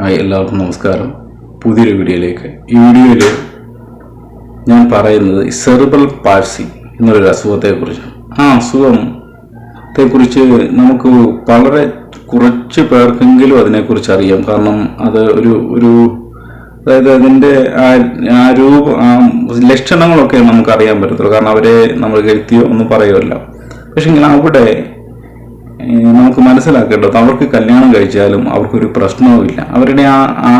Hi എല്ലാവർക്കും നമസ്കാരം. പുതിയൊരു വീഡിയോയിലേക്ക്. ഈ വീഡിയോയിൽ ഞാൻ പറയുന്നത് സെറിബൽ പാഴ്സി എന്നൊരു അസുഖത്തെക്കുറിച്ചാണ്. ആ അസുഖത്തെക്കുറിച്ച് നമുക്ക് വളരെ കുറച്ച് പേർക്കെങ്കിലും അതിനെക്കുറിച്ച് അറിയാം. കാരണം അത് ഒരു ഒരു അതായത് അതിന്റെ ആ ആ രൂപ ആ ലക്ഷണങ്ങളൊക്കെ നമുക്കറിയാൻ പറ്റത്തുള്ളൂ. കാരണം അവരെ നമ്മൾ കരുത്തിയോ ഒന്നും പറയുമല്ല പക്ഷെ ഇങ്ങനെ അവിടെ നമുക്ക് മനസ്സിലാക്കേണ്ടത് അവർക്ക് കല്യാണം കഴിച്ചാലും അവർക്കൊരു പ്രശ്നവുമില്ല. അവരുടെ ആ ആ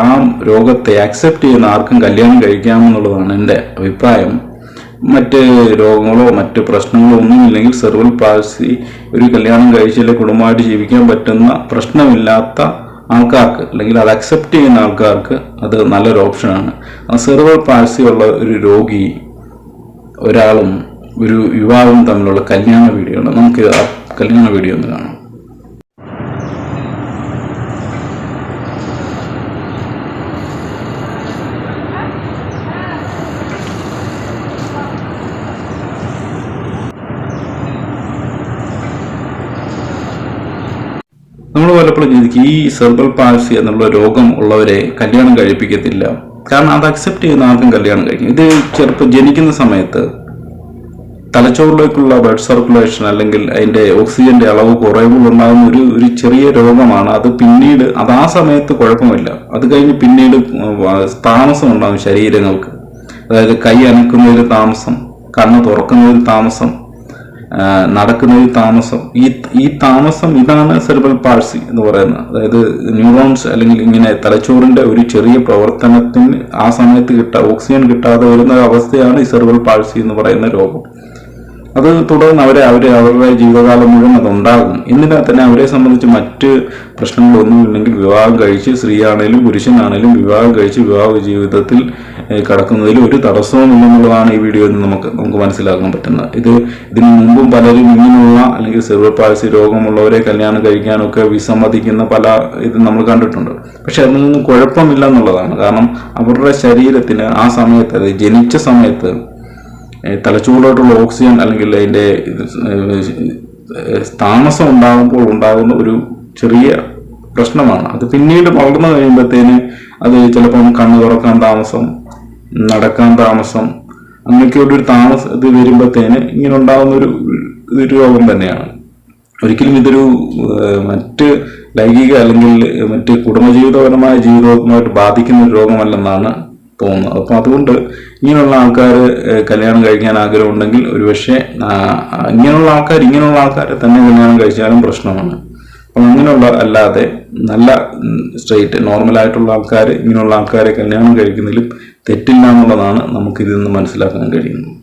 ആ രോഗത്തെ അക്സെപ്റ്റ് ചെയ്യുന്ന ആർക്കും കല്യാണം കഴിക്കാമെന്നുള്ളതാണ് എന്റെ അഭിപ്രായം. മറ്റ് രോഗങ്ങളോ മറ്റ് പ്രശ്നങ്ങളോ ഒന്നുമില്ലെങ്കിൽ സെർവൽ പാൾസി ഒരു കല്യാണം കഴിച്ചാൽ കുടുംബമായിട്ട് ജീവിക്കാൻ പറ്റുന്ന പ്രശ്നമില്ലാത്ത ആൾക്കാർക്ക് അല്ലെങ്കിൽ അത് അക്സെപ്റ്റ് ചെയ്യുന്ന ആൾക്കാർക്ക് അത് നല്ലൊരു ഓപ്ഷനാണ് സെർവൽ പാൾസി ഉള്ള ഒരു രോഗി ഒരാളും ഒരു യുവാവും തമ്മിലുള്ള കല്യാണ വീഡിയോ നമുക്ക് കല്യാണ വീഡിയോ ഒന്ന് കാണാം. നമ്മൾ പലപ്പോഴും ചിന്തിക്കും ഈ സെർബൽ പാൾസി എന്നുള്ള രോഗം ഉള്ളവരെ കല്യാണം കഴിപ്പിക്കത്തില്ല. കാരണം അത് അക്സെപ്റ്റ് ചെയ്യുന്ന ആർക്കും കല്യാണം കഴിക്കും. ഇത് ചെറുപ്പം ജനിക്കുന്ന സമയത്ത് തലച്ചോറിലേക്കുള്ള ബ്ലഡ് സർക്കുലേഷൻ അല്ലെങ്കിൽ അതിന്റെ ഓക്സിജന്റെ അളവ് കുറയുമ്പോൾ ഉണ്ടാകുന്ന ഒരു ഒരു ചെറിയ രോഗമാണ്. അത് പിന്നീട് അത് ആ സമയത്ത് കുഴപ്പമില്ല. അത് കഴിഞ്ഞ് പിന്നീട് താമസം ഉണ്ടാകും ശരീരങ്ങൾക്ക്. അതായത് കൈ അനക്കുന്നതിൽ താമസം കണ്ണ് തുറക്കുന്നതിൽ താമസം നടക്കുന്നതിൽ താമസം. ഈ ഈ താമസം ഇതാണ് സെർബൽ പാഴ്സി എന്ന് പറയുന്നത്. അതായത് ന്യൂറോൺസ് അല്ലെങ്കിൽ ഇങ്ങനെ തലച്ചോറിന്റെ ഒരു ചെറിയ പ്രവർത്തനത്തിന് ആ സമയത്ത് കിട്ട ഓക്സിജൻ കിട്ടാതെ വരുന്ന അവസ്ഥയാണ് ഈ സെർബൽ പാഴ്സി എന്ന് പറയുന്ന രോഗം. അത് തുടർന്ന് അവരെ അവർ അവരുടെ ജീവിതകാലം മുഴുവൻ അതുണ്ടാകും എന്നിട്ട് തന്നെ അവരെ സംബന്ധിച്ച് മറ്റ് പ്രശ്നങ്ങളൊന്നുമില്ലെങ്കിൽ വിവാഹം കഴിച്ച് സ്ത്രീയാണേലും പുരുഷനാണേലും വിവാഹം കഴിച്ച് വിവാഹ ജീവിതത്തിൽ കിടക്കുന്നതിൽ ഒരു തടസ്സവും ഇല്ലെന്നുള്ളതാണ് ഈ വീഡിയോയിൽ നിന്ന് നമുക്ക് നമുക്ക് മനസ്സിലാക്കാൻ പറ്റുന്നത്. ഇത് ഇതിനു മുമ്പും പലരും ഇങ്ങനെയുള്ള അല്ലെങ്കിൽ സെർവർ പാൾസി രോഗമുള്ളവരെ കല്യാണം കഴിക്കാനൊക്കെ വിസമ്മതിക്കുന്ന പല ഇത് നമ്മൾ കണ്ടിട്ടുണ്ട്. പക്ഷെ അതിൽ നിന്നും കുഴപ്പമില്ല എന്നുള്ളതാണ്. കാരണം അവരുടെ ശരീരത്തിന് ആ സമയത്ത് അത് ജനിച്ച സമയത്ത് തലച്ചോറിലോട്ടുള്ള ഓക്സിജൻ അല്ലെങ്കിൽ അതിന്റെ താമസം ഉണ്ടാകുമ്പോൾ ഉണ്ടാകുന്ന ഒരു ചെറിയ പ്രശ്നമാണ്. അത് പിന്നീട് വളർന്നു കഴിയുമ്പോഴത്തേന് അത് ചിലപ്പം കണ്ണ് തുറക്കാൻ താമസം നടക്കാൻ താമസം അങ്ങനെയൊക്കെ ഒരു താമസം ഇത് വരുമ്പോഴത്തേന് ഇങ്ങനെ ഉണ്ടാകുന്ന ഒരു ഇതൊരു രോഗം തന്നെയാണ്. ഒരിക്കലും ഇതൊരു മറ്റ് ലൈംഗിക അല്ലെങ്കിൽ മറ്റ് കുടുംബജീവിതപരമായ ജീവിതവുമായിട്ട് ബാധിക്കുന്ന ഒരു രോഗമല്ലെന്നാണ് തോന്നുന്നത് അപ്പം അതുകൊണ്ട് ഇങ്ങനെയുള്ള ആൾക്കാർ കല്യാണം കഴിക്കാൻ ആഗ്രഹമുണ്ടെങ്കിൽ ഒരുപക്ഷെ ഇങ്ങനെയുള്ള ആൾക്കാർ ഇങ്ങനെയുള്ള ആൾക്കാരെ തന്നെ കല്യാണം കഴിച്ചാലും പ്രശ്നമാണ്. അപ്പം അങ്ങനെയുള്ള അല്ലാതെ നല്ല സ്ട്രെയിറ്റ് നോർമലായിട്ടുള്ള ആൾക്കാർ ഇങ്ങനെയുള്ള ആൾക്കാരെ കല്യാണം കഴിക്കുന്നതിലും തെറ്റില്ല എന്നുള്ളതാണ് നമുക്കിതിൽ നിന്ന് മനസ്സിലാക്കാൻ കഴിയുന്നത്.